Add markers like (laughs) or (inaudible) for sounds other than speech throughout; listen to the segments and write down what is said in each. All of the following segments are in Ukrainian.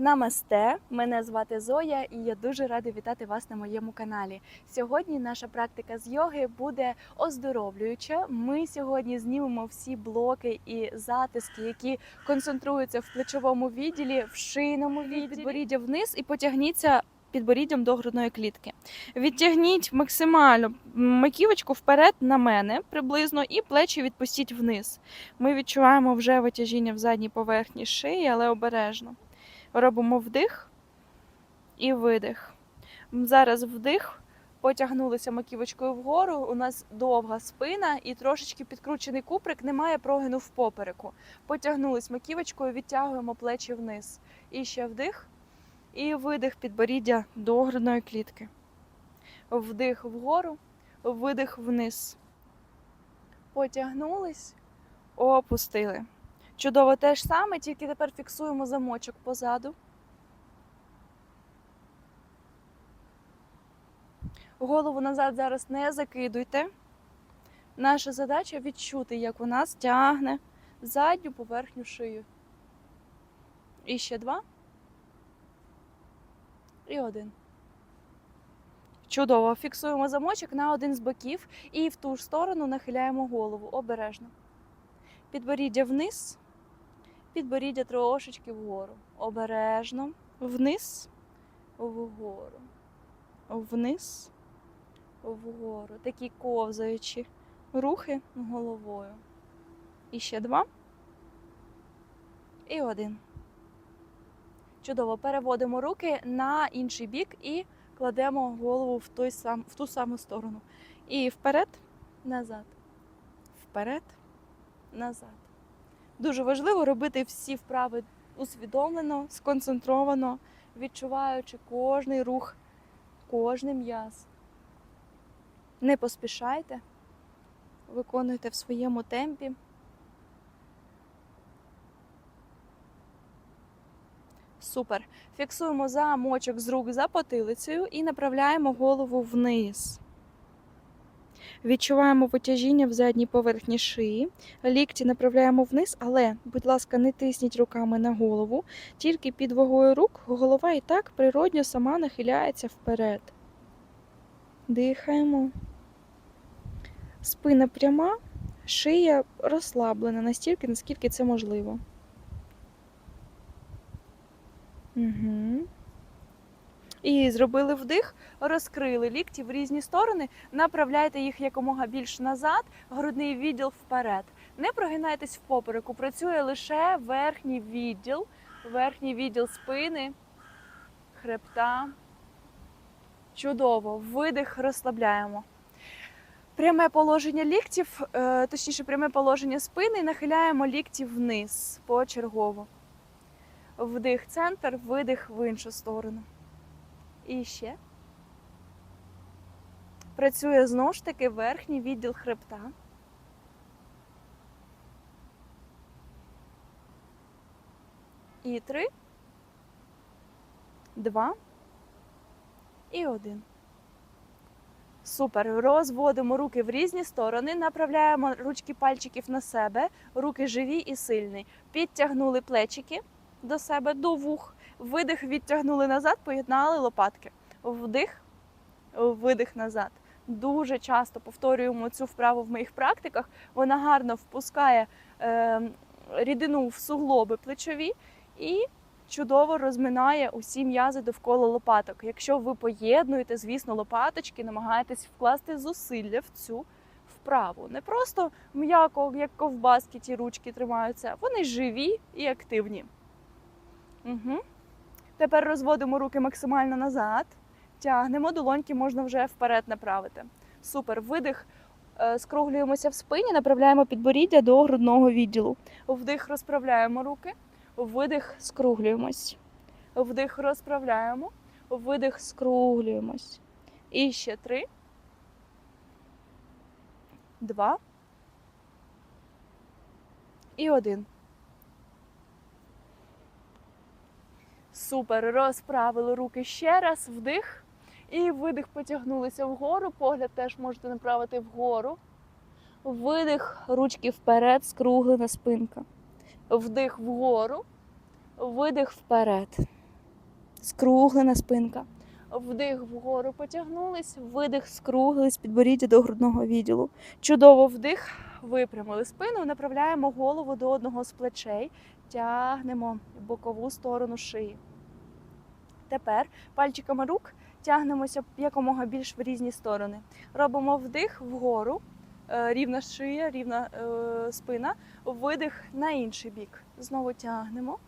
Намасте, мене звати Зоя, і я дуже рада вітати вас на моєму каналі. Сьогодні наша практика з йоги буде оздоровлююча. Ми сьогодні знімемо всі блоки і затиски, які концентруються в плечовому відділі, в шийному відділі, підборіддя вниз і потягніться підборіддям до грудної клітки. Відтягніть максимально маківочку вперед на мене приблизно, і плечі відпустіть вниз. Ми відчуваємо вже витяжіння в задній поверхні шиї, але обережно. Робимо вдих і видих. Зараз вдих, потягнулися маківочкою вгору. У нас довга спина і трошечки підкручений куприк, немає прогину в попереку. Потягнулись маківочкою, відтягуємо плечі вниз. І ще вдих. І видих підборіддя до грудної клітки. Вдих вгору, видих вниз. Потягнулись, опустили. Чудово те ж саме, тільки тепер фіксуємо замочок позаду. Голову назад зараз не закидуйте. Наша задача відчути, як у нас тягне задню поверхню шию. І ще два. І один. Чудово. Фіксуємо замочок на один з боків і в ту ж сторону нахиляємо голову обережно. Підборіддя вниз, підборіддя трошечки вгору. Обережно. Вниз, вгору. Вниз, вгору. Такі ковзаючі рухи головою. І ще два. І один. Чудово. Переводимо руки на інший бік і кладемо голову в, той сам, в ту саму сторону. І вперед, назад. Вперед, назад. Дуже важливо робити всі вправи усвідомлено, сконцентровано, відчуваючи кожний рух, кожний м'яз. Не поспішайте, виконуйте в своєму темпі. Супер. Фіксуємо замочок з рук за потилицею і направляємо голову вниз. Відчуваємо витяжіння в задній поверхні шиї. Лікті направляємо вниз, але, будь ласка, не тисніть руками на голову. Тільки під вагою рук голова і так природньо сама нахиляється вперед. Дихаємо. Спина пряма, шия розслаблена настільки, наскільки це можливо. Угу. І зробили вдих, розкрили лікті в різні сторони, направляйте їх якомога більш назад, грудний відділ вперед. Не прогинайтесь в попереку, працює лише верхній відділ, верхній відділ спини, хребта. Чудово, видих, розслабляємо. Пряме положення ліктів, е, точніше, пряме положення спини, нахиляємо лікті вниз почергово. Вдих центр, видих в іншу сторону. І ще. Працює знову ж таки верхній відділ хребта. І три, два і один. Супер. Розводимо руки в різні сторони, направляємо ручки пальчиків на себе, руки живі і сильні. Підтягнули плечики до себе до вух. Видих відтягнули назад, поєднали лопатки. Вдих, видих назад. Дуже часто повторюємо цю вправу в моїх практиках. Вона гарно впускає е, рідину в суглоби плечові і чудово розминає усі м'язи довкола лопаток. Якщо ви поєднуєте, звісно, лопаточки, намагаєтесь вкласти зусилля в цю вправу. Не просто м'яко, як ковбаски, ті ручки тримаються, вони живі і активні. Угу. Тепер розводимо руки максимально назад. Тягнемо, долоньки можна вже вперед направити. Супер. Видих. Е, Скруглюємося в спині, направляємо підборіддя до грудного відділу. Вдих, розправляємо руки. Видих, скруглюємось. Вдих, розправляємо. Видих, скруглюємось. І ще три. Два. І один. Супер. Розправили руки ще раз, вдих. І видих, потягнулися вгору. Погляд теж можете направити вгору. Видих, ручки вперед, скруглена спинка. Вдих вгору, видих вперед. скруглена спинка. Вдих вгору потягнулись, видих, скруглились, підборіддя до грудного відділу. Чудово вдих, випрямили спину, направляємо голову до одного з плечей, тягнемо бокову сторону шиї. Тепер пальчиками рук тягнемося якомога більш в різні сторони. Робимо вдих вгору, е, рівна шия, рівна е, спина, видих на інший бік. Знову тягнемо.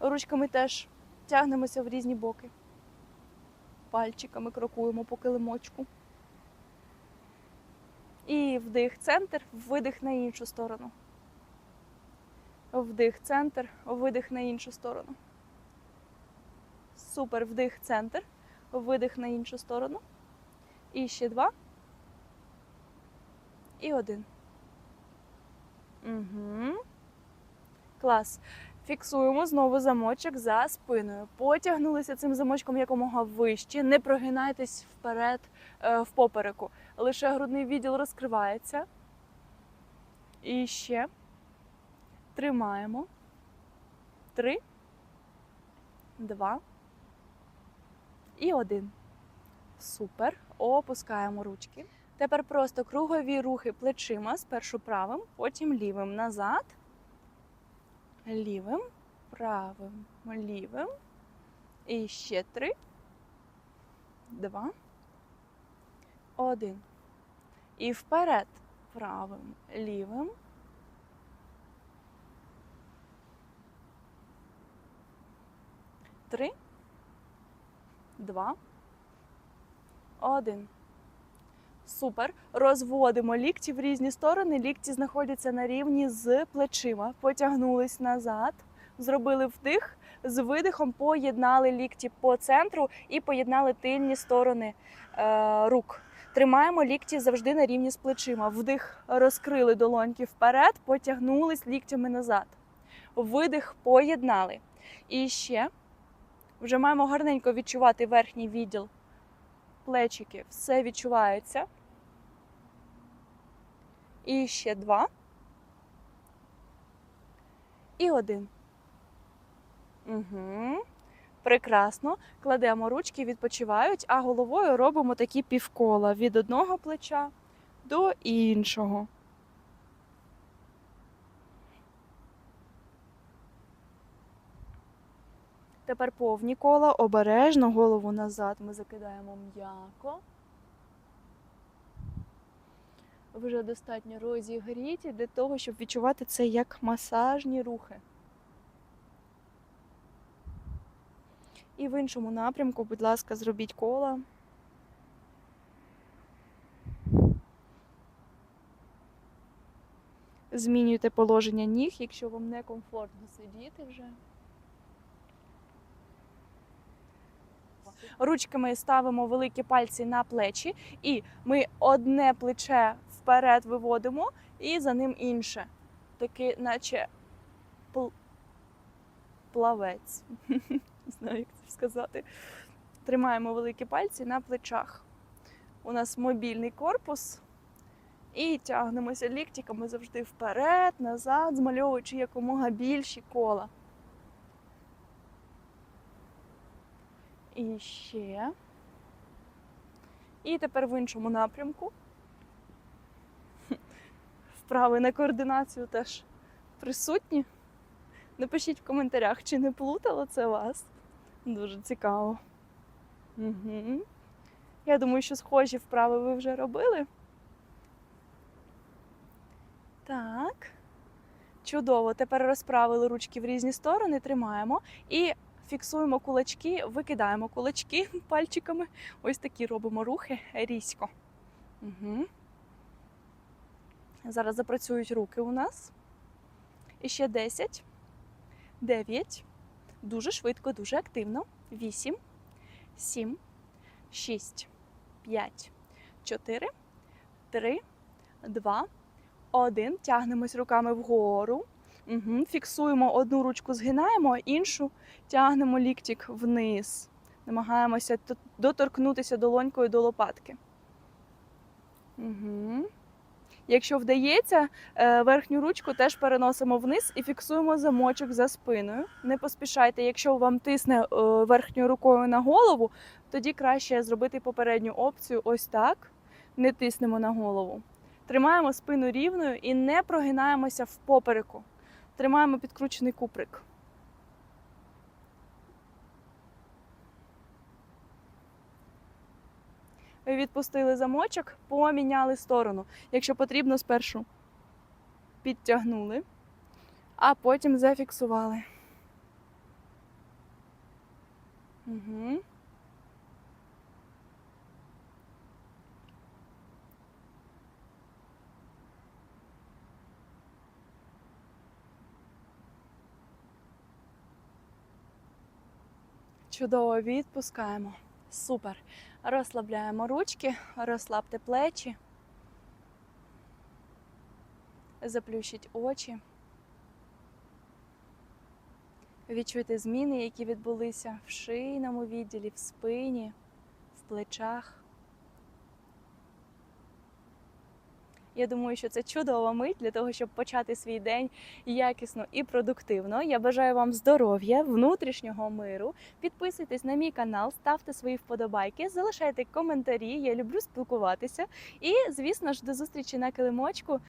Ручками теж тягнемося в різні боки. Пальчиками крокуємо по килимочку. І вдих центр, видих на іншу сторону. Вдих центр, видих на іншу сторону. Супер, вдих центр, видих на іншу сторону. І ще два. І один. Угу. Клас. Фіксуємо знову замочок за спиною. Потягнулися цим замочком якомога вище. Не прогинайтесь вперед е, в попереку. Лише грудний відділ розкривається. І ще. Тримаємо. Три. Два. І один. Супер. Опускаємо ручки. Тепер просто кругові рухи плечима, спершу правим, потім лівим назад. Лівим, правим, лівим. І ще три. Два. Один. І вперед. Правим, лівим. Три. Два. Один. Супер. Розводимо лікті в різні сторони. Лікті знаходяться на рівні з плечима. Потягнулись назад. Зробили вдих. З видихом поєднали лікті по центру і поєднали тильні сторони е, рук. Тримаємо лікті завжди на рівні з плечима. Вдих розкрили долоньки вперед, потягнулись ліктями назад. Видих поєднали. І ще вже маємо гарненько відчувати верхній відділ плечики. Все відчувається. І ще два. І один. Угу. Прекрасно. Кладемо ручки, відпочивають, а головою робимо такі півкола від одного плеча до іншого. Тепер повні кола, обережно голову назад ми закидаємо м'яко. Вже достатньо розігріті для того, щоб відчувати це як масажні рухи. І в іншому напрямку, будь ласка, зробіть кола. Змінюйте положення ніг, якщо вам некомфортно сидіти вже. Ручками ставимо великі пальці на плечі, і ми одне плече вперед виводимо, і за ним інше. Такий, наче пл... плавець. (laughs) Не знаю, як це сказати. Тримаємо великі пальці на плечах. У нас мобільний корпус. І тягнемося ліктиками завжди вперед, назад, змальовуючи якомога більші кола. І ще. І тепер в іншому напрямку. Вправи на координацію теж присутні. Напишіть в коментарях, чи не плутало це вас. Дуже цікаво. Угу. Я думаю, що схожі вправи ви вже робили. Так. Чудово. Тепер розправили ручки в різні сторони, тримаємо. І фіксуємо кулачки, викидаємо кулачки (laughs) пальчиками. Ось такі робимо рухи різко. Угу. Зараз запрацюють руки у нас. І ще 10, 9. Дуже швидко, дуже активно. 8, 7, 6, 5, 4, 3, 2, 1. Тягнемось руками вгору. Угу. Фіксуємо одну ручку, згинаємо, іншу тягнемо ліктик вниз. Намагаємося доторкнутися долонькою до лопатки. Угу. Якщо вдається, е, верхню ручку теж переносимо вниз і фіксуємо замочок за спиною. Не поспішайте, якщо вам тисне е, верхньою рукою на голову, тоді краще зробити попередню опцію ось так. Не тиснемо на голову. Тримаємо спину рівною і не прогинаємося в попереку. Тримаємо підкручений куприк. Відпустили замочок, поміняли сторону. Якщо потрібно, спершу підтягнули, а потім зафіксували. Угу. Чудово відпускаємо. Супер. Розслабляємо ручки, розслабте плечі. Заплющіть очі. Відчуйте зміни, які відбулися в шийному відділі, в спині, в плечах. Я думаю, що це чудова мить для того, щоб почати свій день якісно і продуктивно. Я бажаю вам здоров'я, внутрішнього миру. Підписуйтесь на мій канал, ставте свої вподобайки, залишайте коментарі. Я люблю спілкуватися. І, звісно ж, до зустрічі на килимочку.